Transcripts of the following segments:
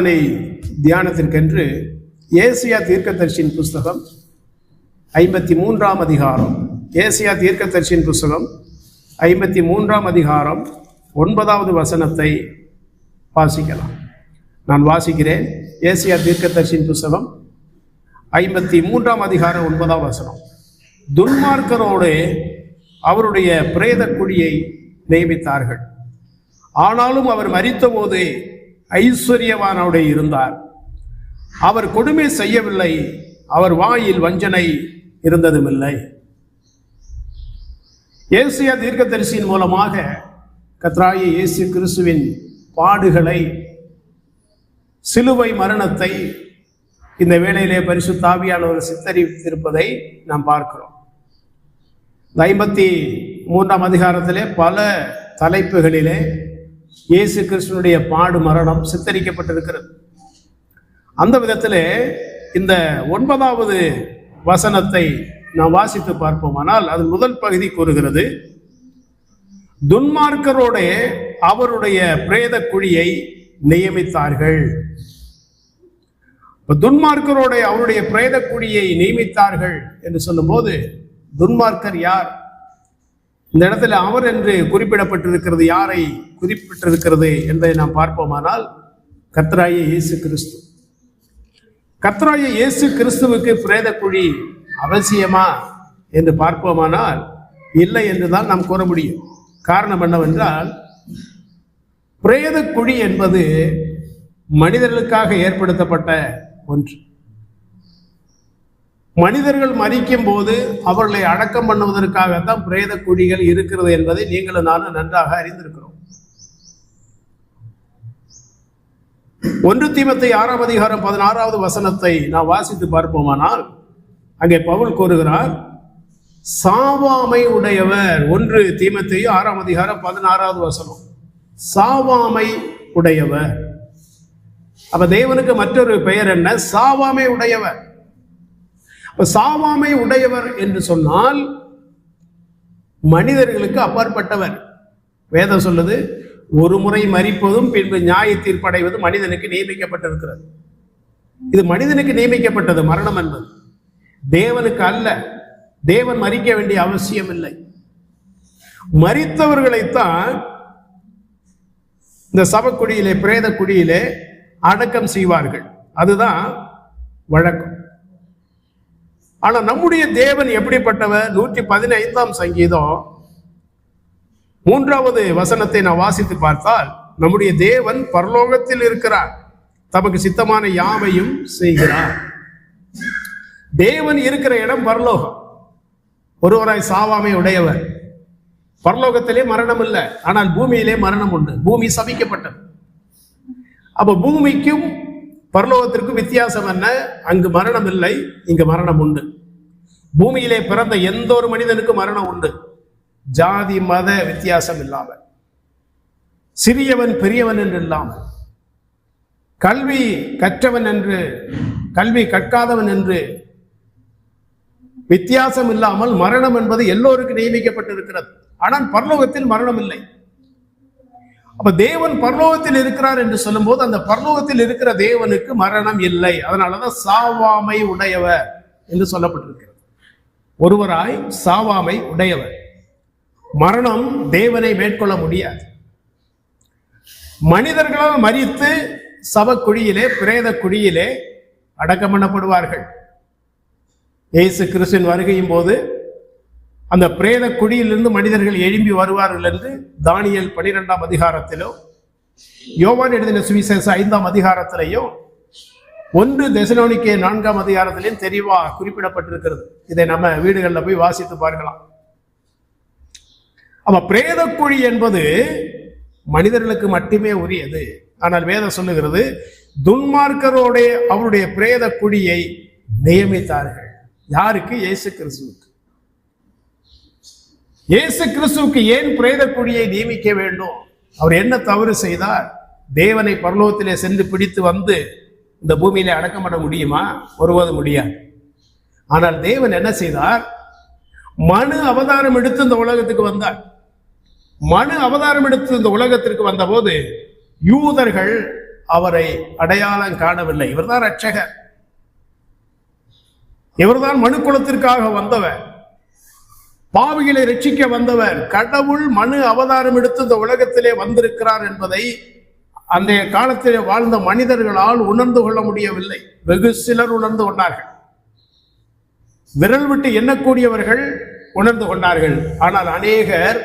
ஆராதனை தியானத்திற்கென்று ஏசியா தீர்க்கதரிசியின் புஸ்தகம் ஐம்பத்தி மூன்றாம் அதிகாரம். ஏசியா தீர்க்கதரிசியின் புஸ்தகம் ஐம்பத்தி மூன்றாம் அதிகாரம். ஒன்பதாவது வசனத்தை வாசிக்கலாம். நான் வாசிக்கிறேன். ஏசியா தீர்க்கதரிசியின் புஸ்தகம் ஐம்பத்தி மூன்றாம் அதிகாரம் ஒன்பதாம் வசனம். துன்மார்க்கரோடு அவருடைய பிரேத குழியை நியமித்தார்கள். ஆனாலும் அவர் மறித்தபோது ஐஸ்வர்யவானோடு இருந்தார். அவர் கொடுமை செய்யவில்லை. அவர் வாயில் வஞ்சனை இருந்ததுமில்லை. ஏசியா தீர்க்கதரிசியின் மூலமாக கத்ராயி இயேசு கிறிஸ்துவின் பாடுகளை சிலுவை மரணத்தை இந்த வேளையிலே பரிசுத்தாவியானவர் சித்தரித்திருப்பதை நாம் பார்க்கிறோம். ஐம்பத்தி மூன்றாம் அதிகாரத்திலே பல தலைப்புகளிலே இயேசு கிருஷ்ணனுடைய பாடு மரணம் சித்தரிக்கப்பட்டிருக்கிறது. அந்த விதத்திலே இந்த ஒன்பதாவது வசனத்தை நாம் வாசித்து பார்ப்போமானால் அது முதல் பகுதி கூறுகிறது துன்மார்க்கரோடே அவருடைய பிரேத குழியை நியமித்தார்கள். இப்ப துன்மார்க்கரோட அவருடைய பிரேத குழியை நியமித்தார்கள் என்று சொல்லும்போது துன்மார்க்கர் யார்? இந்த இடத்துல அவர் என்று குறிப்பிடப்பட்டிருக்கிறது யாரை குறிப்பிட்டிருக்கிறது என்பதை நாம் பார்ப்போமானால் கத்ராய இயேசு கிறிஸ்து. கத்ராய இயேசு கிறிஸ்துவுக்கு பிரேத குழி அவசியமா என்று பார்ப்போமானால் இல்லை என்றுதான் நாம் கூற முடியும். காரணம் என்னவென்றால் பிரேத குழி என்பது மனிதர்களுக்காக ஏற்படுத்தப்பட்ட ஒன்று. மனிதர்கள் மறிக்கும் போது அவர்களை அடக்கம் பண்ணுவதற்காகத்தான் பிரேத குழிகள் இருக்கிறது என்பதை நீங்களும் நானும் நன்றாக அறிந்திருக்கிறோம். ஒன்று தீமத்தை ஆறாம் அதிகாரம் பதினாறாவது வசனத்தை நான் வாசித்து பார்ப்போமானால் அங்கே பவுல் கூறுகிறார் சாவாமை உடையவர். ஒன்று தீமத்தையும் ஆறாம் அதிகாரம் பதினாறாவது வசனம். சாவாமை உடையவர். அப்ப தேவனுக்கு மற்றொரு பெயர் என்ன? சாவாமை உடையவர். அப்ப சாவாமை உடையவர் என்று சொன்னால் மனிதர்களுக்கு அப்பாற்பட்டவர். வேதம் சொல்லுது ஒரு முறை மறிப்பதும் பின்பு நியாய தீர்ப்படைவது மனிதனுக்கு நியமிக்கப்பட்டிருக்கிறது. இது மனிதனுக்கு நியமிக்கப்பட்டது மரணம் என்பது. தேவனுக்கு அல்ல தேவன் மறிக்க வேண்டிய அவசியம் இல்லை மறித்தவர்களைத்தான் இந்த சபக்குடியிலே பிரேத குடியிலே அடக்கம் செய்வார்கள். அதுதான் வழக்கம். ஆனா நம்முடைய தேவன் எப்படிப்பட்டவர்? நூற்றி பதினைந்தாம் சங்கீதம் மூன்றாவது வசனத்தை நான் வாசித்து பார்த்தால் நம்முடைய தேவன் பரலோகத்தில் இருக்கிறார். தமக்கு சித்தமான யாவையும் செய்கிறார். தேவன் இருக்கிற இடம் பரலோகம். ஒருவராய் சாவாமை உடையவர். பரலோகத்திலே மரணம் இல்லை. ஆனால் பூமியிலே மரணம் உண்டு. பூமி சபிக்கப்பட்டது. அப்ப பூமிக்கும் பரலோகத்திற்கும் வித்தியாசம் என்ன? அங்கு மரணம் இல்லை இங்கு மரணம் உண்டு. பூமியிலே பிறந்த எந்த ஒரு மனிதனுக்கும் மரணம் உண்டு. ஜாதி மத வித்தியாசம் இல்லாமல். சிறியவன் பெரியவன் என்று இல்லாமல். கல்வி கற்றவன் என்று கல்வி கற்காதவன் என்று வித்தியாசம் இல்லாமல் மரணம் என்பது எல்லோருக்கும் நியமிக்கப்பட்டிருக்கிறது. ஆனால் பரலோகத்தில் மரணம் இல்லை. அப்ப தேவன் பரலோகத்தில் இருக்கிறார் என்று சொல்லும்போது அந்த பரலோகத்தில் இருக்கிற தேவனுக்கு மரணம் இல்லை. அதனாலதான் சாவாமை உடையவர் என்று சொல்லப்பட்டிருக்கிறது. ஒருவராய் சாவாமை உடையவர். மரணம் தேவனை மேற்கொள்ள முடியாது. மனிதர்களால் மறித்து சவக்குழியிலே பிரேத குழியிலே அடக்கம் பண்ணப்படுவார்கள். இயேசு கிறிஸ்துவின் வருகையும் போது அந்த பிரேத குழியிலிருந்து மனிதர்கள் எழும்பி வருவார்கள் என்று தானியல் பனிரெண்டாம் அதிகாரத்திலோ யோவான் எழுதின சுவிசேஷ ஐந்தாம் அதிகாரத்திலேயோ ஒன்று தெசலோனிக்கே நான்காம் அதிகாரத்திலையும் தெளிவா குறிப்பிடப்பட்டிருக்கிறது. இதை நம்ம வீடுகளில் போய் வாசித்து பார்க்கலாம். அப்ப பிரேத குழி என்பது மனிதர்களுக்கு மட்டுமே உரியது. ஆனால் வேதம் சொல்லுகிறது துன்மார்க்கரோட அவருடைய பிரேத குழியை நியமித்தார்கள். யாருக்கு? இயேசு கிறிஸ்துவுக்கு. இயேசு கிறிஸ்துவுக்கு ஏன் பிரேத குழியை நியமிக்க வேண்டும்? அவர் என்ன தவறு செய்தார்? தேவனை பரலோகத்திலே சென்று பிடித்து வந்து இந்த பூமியிலே அடக்கம் பண்ண முடியுமா? ஒருபோது முடியாது. ஆனால் தேவன் என்ன செய்தார்? மனு அவதாரம் எடுத்து இந்த உலகத்துக்கு வந்தார். மனு அவதாரம் எடுத்து இந்த உலகத்திற்கு வந்தபோது யூதர்கள் அவரை அடையாளம் காணவில்லை. இவர்தான் ரட்சகர் இவர்தான் மனு குலத்திற்காக வந்தவர். பாவிகளை ரட்சிக்க வந்தவர் கடவுள் மனு அவதாரம் எடுத்து இந்த உலகத்திலே வந்திருக்கிறார் என்பதை அன்றைய காலத்திலே வாழ்ந்த மனிதர்களால் உணர்ந்து கொள்ள முடியவில்லை. வெகு சிலர் உணர்ந்து கொண்டார்கள். விரல் விட்டு எண்ணக்கூடியவர்கள் உணர்ந்து கொண்டார்கள். ஆனால் அநேகர்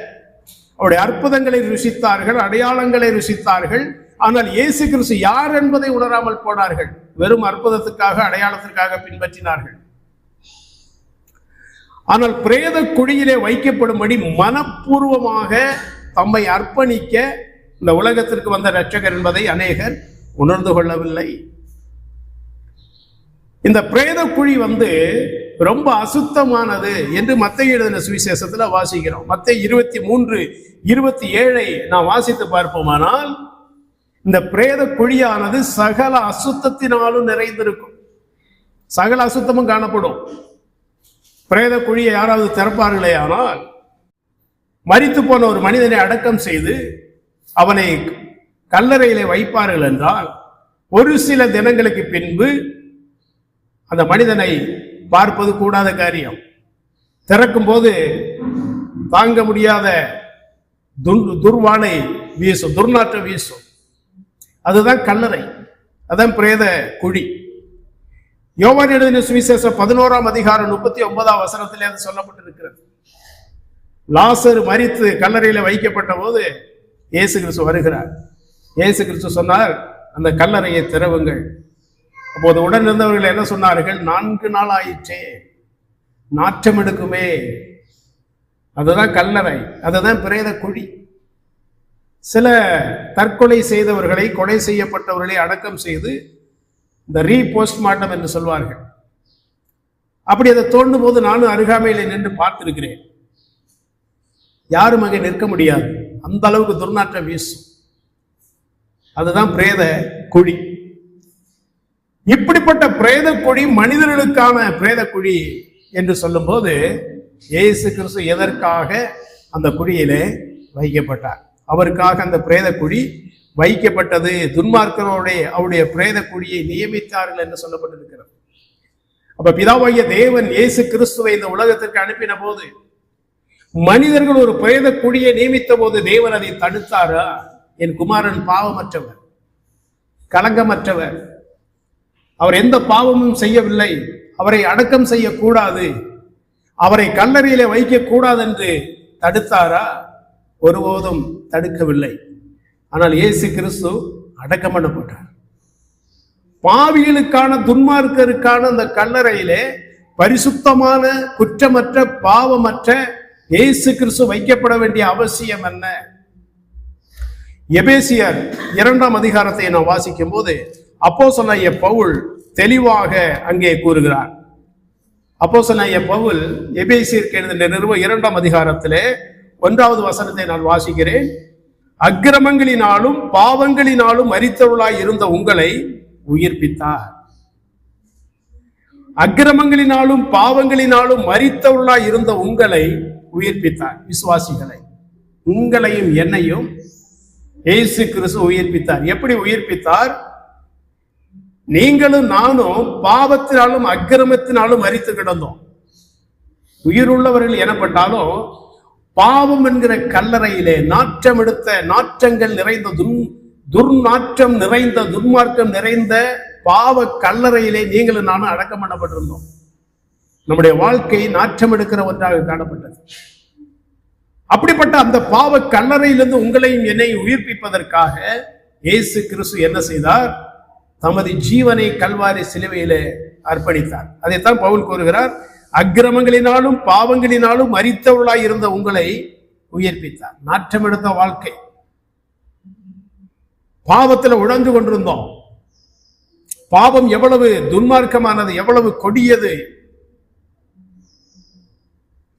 அவருடைய அற்புதங்களை ருசித்தார்கள் அடையாளங்களை ருசித்தார்கள். ஆனால் இயேசு கிறிஸ்து யார் என்பதை உணராமல் போனார்கள். வெறும் அற்புதத்துக்காக அடையாளத்திற்காக பின்பற்றினார்கள். ஆனால் பிரேத குழியிலே வைக்கப்படும்படி மனப்பூர்வமாக தம்மை அர்ப்பணிக்க இந்த உலகத்திற்கு வந்த இரட்சகர் என்பதை அநேகர் உணர்ந்து கொள்ளவில்லை. இந்த பிரேத குழி வந்து ரொம்ப அசுத்தமானது என்று மத்திய எழுதின சுவிசேஷத்தில் வாசிக்கிறோம். மத்திய இருபத்தி மூன்று இருபத்தி ஏழை நான் வாசித்து பார்ப்போமானால் இந்த பிரேத குழியானது சகல அசுத்தத்தினாலும் நிறைந்திருக்கும். சகல அசுத்தமும் காணப்படும். பிரேத குழியை யாராவது திறப்பார்களே ஆனால் மறித்து போன ஒரு மனிதனை அடக்கம் செய்து அவனை கல்லறையிலே வைப்பார்கள் என்றால் ஒரு சில தினங்களுக்கு பின்பு அந்த மனிதனை பார்ப்பது கூடாத காரியம். திறக்கும் போது தாங்க முடியாத துர்வானை வீசும் துர்நாற்றம் வீசும். அதுதான் கல்லறை அதான் பிரேத குழி. யோவான் எழுதின சுவிசேஷம் பதினோராம் அதிகாரம் முப்பத்தி ஒன்பதாம் வசனத்திலே அது சொல்லப்பட்டிருக்கிறது. லாசர் மறித்து கல்லறையில வைக்கப்பட்ட போது இயேசு கிறிஸ்து வருகிறார். இயேசு கிறிஸ்து சொன்னார் அந்த கல்லறையை திறவுங்கள். அப்போது உடன் இருந்தவர்கள் என்ன சொன்னார்கள்? நான்கு நாள் ஆயிற்றே நாற்றம் எடுக்குமே. அதுதான் கல்லறை அதுதான் பிரேத குழி. சில தற்கொலை செய்தவர்களை கொலை செய்யப்பட்டவர்களை அடக்கம் செய்து இந்த ரீ போஸ்ட்மார்ட்டம் என்று சொல்வார்கள். அப்படி அதை தோண்டும் போது நானும் அருகாமையில் நின்று பார்த்திருக்கிறேன். யாரும் அங்கே நிற்க முடியாது. அந்த அளவுக்கு துர்நாற்றம் வீசும். அதுதான் பிரேத குழி. இப்படிப்பட்ட பிரேத குழி மனிதர்களுக்கான பிரேத குழி என்று சொல்லும்போது இயேசு கிறிஸ்து எதற்காக அந்த குழியிலே வைக்கப்பட்டார்? அவருக்காக அந்த பிரேத குழி வைக்கப்பட்டது. துன்மார்க்கரோடைய அவருடைய பிரேத குழியை நியமித்தார்கள் என்று சொல்லப்பட்டிருக்கிறது. அப்ப பிதாவாகிய தேவன் இயேசு கிறிஸ்துவை இந்த உலகத்திற்கு அனுப்பின போது மனிதர்கள் ஒரு பிரேத குழியை நியமித்த போது தேவன் அதை தடுத்தாரா? என் குமாரன் பாவமற்றவர் கலங்கமற்றவர். அவர் எந்த பாவமும் செய்யவில்லை. அவரை அடக்கம் செய்யக்கூடாது. அவரை கல்லறையிலே வைக்க கூடாது என்று தடுத்தாரா? ஒருபோதும் தடுக்கவில்லை. ஆனால் இயேசு கிறிஸ்து அடக்கம் பண்ணப்பட்டார் பாவிகளுக்கான துன்மார்க்கருக்கான அந்த கல்லறையிலே பரிசுத்தமான குற்றமற்ற பாவமற்ற இயேசு கிறிஸ்து வைக்கப்பட வேண்டிய அவசியம் என்ன? எபேசியர் இரண்டாம் அதிகாரத்தை நான் வாசிக்கும் போது அப்போ பவுல் தெளிவாக அங்கே கூறுகிறார். அப்போ பவுல் எபேசியருக்கு எழுதின நிறுவ இரண்டாம் அதிகாரத்திலே ஒன்றாவது வசனத்தை நான் வாசிக்கிறேன். அக்கிரமங்களினாலும் பாவங்களினாலும் மறித்தவளாய் இருந்த உங்களை உயிர்ப்பித்தார். அக்கிரமங்களினாலும் பாவங்களினாலும் மரித்தவர்களாய் இருந்த உங்களை உயிர்ப்பித்தார். விசுவாசிகளை உங்களையும் என்னையும் இயேசு கிறிஸ்து உயிர்ப்பித்தார். எப்படி உயிர்ப்பித்தார்? நீங்களும் நானும் பாவத்தினாலும் அக்கிரமத்தினாலும் மறித்து கிடந்தோம். உயிருள்ளவர்கள் எனப்பட்டாலும் பாவம் என்கிற கல்லறையிலே நாற்றம் எடுத்த நாற்றங்கள் நிறைந்த துன் துர்நாற்றம் நிறைந்த துர்மார்க்கம் நிறைந்த பாவ கல்லறையிலே நீங்களும் நானும் அடக்கம் பண்ணப்பட்டிருந்தோம். நம்முடைய வாழ்க்கை நாற்றம் எடுக்கிற ஒன்றாக காணப்பட்டது. அப்படிப்பட்ட அந்த பாவ கல்லறையிலிருந்து உங்களையும் என்னையும் உயிர்ப்பிப்பதற்காக இயேசு கிறிஸ்து என்ன செய்தார்? தமது ஜீவனை கல்வாரி சிலுவையிலே அர்ப்பணித்தார். அதைத்தான் பவுல் கூறுகிறார். அக்கிரமங்களினாலும் பாவங்களினாலும் மறித்தவர்களாய் இருந்த உங்களை உயிர்ப்பித்தார். நாற்றம் எடுத்த வாழ்க்கை. பாவத்துல உழந்து கொண்டிருந்தோம். பாவம் எவ்வளவு துன்மார்க்கமானது எவ்வளவு கொடியது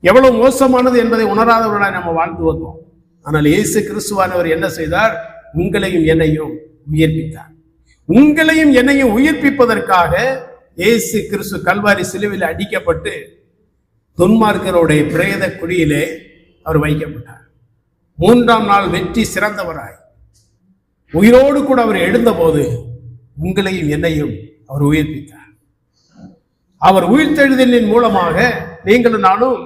எவ்வளவு மோசமானது என்பதை உணராதவர்களாய் நம்ம வாழ்ந்து வந்தோம். ஆனால் இயேசு கிறிஸ்துவானவர் என்ன செய்தார்? உங்களையும் என்னையும் உயிர்ப்பித்தார். உங்களையும் என்னையும் உயிர்ப்பிப்பதற்காக இயேசு கிறிஸ்து கல்வாரி சிலுவையில் அடிக்கப்பட்டு துன்மார்க்கருடைய பிரேத குழியிலே அவர் வைக்கப்பட்டார். மூன்றாம் நாள் வெற்றி சிறந்தவராய். உயிரோடு கூட அவர் எழுந்தபோது உங்களையும் என்னையும் அவர் உயிர்ப்பித்தார். அவர் உயிர்த்தெழுதலின் மூலமாக நீங்களும் நானும்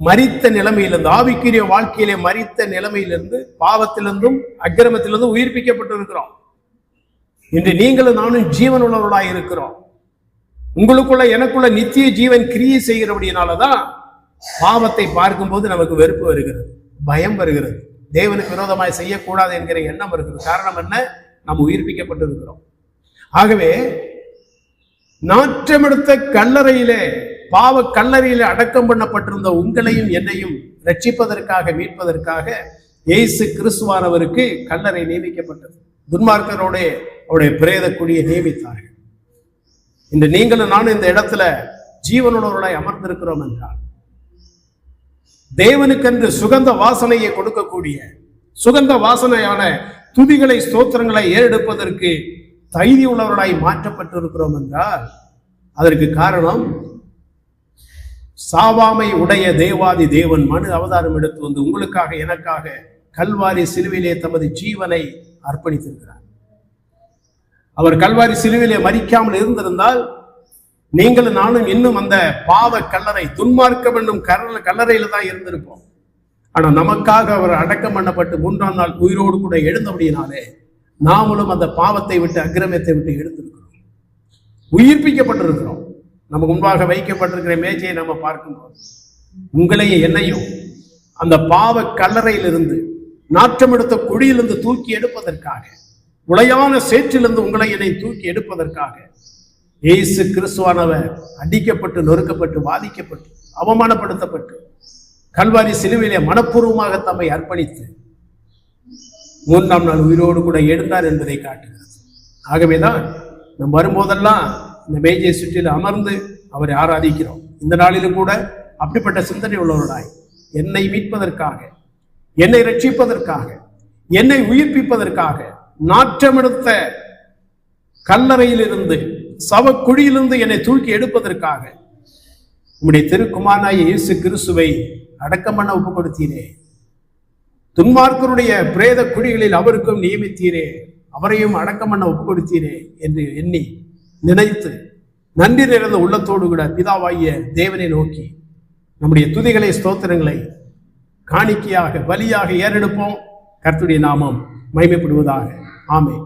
மறித்த நிலைமையிலிருந்து ஆவிக்குரிய வாழ்க்கையிலே மறித்த நிலைமையிலிருந்து பாவத்திலிருந்தும் அக்கிரமத்திலிருந்தும் உயிர்ப்பிக்கப்பட்டு இருக்கிறோம் இன்று நீங்களும் நானும் ஜீவன் இருக்கிறோம் உங்களுக்குள்ள எனக்குள்ள நித்திய ஜீவன் கிரியை செய்கிறபடினாலதான் பாவத்தை பார்க்கும்போது நமக்கு வெறுப்பு வருகிறது பயம் வருகிறது. தேவனுக்கு விரோதமாய் செய்யக்கூடாது என்கிற எண்ணம் இருக்குது காரணம் என்ன? நாம் உயிர்ப்பிக்கப்பட்டிருக்கிறோம். ஆகவே நாற்றமெடுத்த கல்லறையிலே பாவ கல்லறையிலே அடக்கம் பண்ணப்பட்டிருந்த உங்களையும் என்னையும் ரட்சிப்பதற்காக மீட்பதற்காக இயேசு கிறிஸ்துவானவருக்கு கல்லறை நியமிக்கப்பட்டது. துன்மார்க்கரோட அவருடைய பிரேத குடியை நியமித்தார்கள். இன்று நீங்களும் நானும் இந்த இடத்துல ஜீவனுள்ளவர்களாய் அமர்ந்திருக்கிறோம் என்றால் தேவனுக்கென்று சுகந்த வாசனையை கொடுக்கக்கூடிய சுகந்த வாசனையான துதிகளை ஸ்தோத்திரங்களை ஏறெடுப்பதற்கு தைரிய உள்ளவர்களாய் மாற்றப்பட்டிருக்கிறோம் என்றால் அதற்கு காரணம் சாவாமை உடைய தேவாதி தேவன் மனு அவதாரம் எடுத்து வந்து உங்களுக்காக எனக்காக கல்வாரி சிலுவிலே தமது ஜீவனை அர்ப்பணித்திருக்கிறார். அவர் கல்வாரி சிலுவிலே மறிக்காமல் இருந்திருந்தால் நீங்களும் நானும் இன்னும் அந்த பாவ கல்லறை துன்மார்க்கம் என்னும் கரல கல்லறையில தான் இருந்திருப்போம். ஆனா நமக்காக அவர் அடக்கம் பண்ணப்பட்டு மூன்றாம் நாள் உயிரோடு கூட எழுந்தபடியினாலே நாமளும் அந்த பாவத்தை விட்டு அக்கிரமத்தை விட்டு எழுந்திருக்கிறோம். உயிர்ப்பிக்கப்பட்டிருக்கிறோம். நமக்கு முன்பாக வைக்கப்பட்டிருக்கிற மேஜையை நம்ம பார்க்கும்போது உங்களையும் என்னையும் அந்த பாவ கல்லறையிலிருந்து நாற்றம் எடுத்த குழியிலிருந்து தூக்கி எடுப்பதற்காக உளையான சேற்றிலிருந்து உங்களை என்னை தூக்கி எடுப்பதற்காக. இயேசு கிறிஸ்துவானவர் அடிக்கப்பட்டு நொறுக்கப்பட்டு பாதிக்கப்பட்டு அவமானப்படுத்தப்பட்டு கல்வாரி சிலுவையிலே மனப்பூர்வமாக தம்மை அர்ப்பணித்து மூன்றாம் நாள் உயிரோடு கூட எழுந்தார் என்பதை காட்டுகிறது ஆகவேதான் நம் வரும்போதெல்லாம் இந்த மேஜை சுற்றில் அமர்ந்து அவரை ஆராதிக்கிறோம். இந்த நாளிலும் கூட அப்படிப்பட்ட சிந்தனை உள்ளவர்களாய் என்னை மீட்பதற்காக என்னை ரட்சிப்பதற்காக என்னை உயிர்ப்பிப்பதற்காக நாற்றமெடுத்த கல்லறையிலிருந்து சவக்குழியிலிருந்து என்னை தூக்கி எடுப்பதற்காக உம்முடைய திருக்குமாராய இயேசு கிறிஸ்துவை அடக்கம் பண்ண ஒப்பு கொடுத்தீரே துன்மார்க்கருடைய பிரேத குழிகளில் அவருக்கும் நியமித்தீரே. அவரையும் அடக்கம் பண்ண ஒப்பு கொடுத்தீரே என்று எண்ணி நினைத்து நன்றி நிறைந்த உள்ளத்தோடு கூட பிதாவாகிய தேவனை நோக்கி நம்முடைய துதிகளை ஸ்தோத்திரங்களை காணிக்கையாக பலியாக ஏறெடுப்போம். கர்த்துடைய நாமம் மைமைப்படுவதாக ஆமே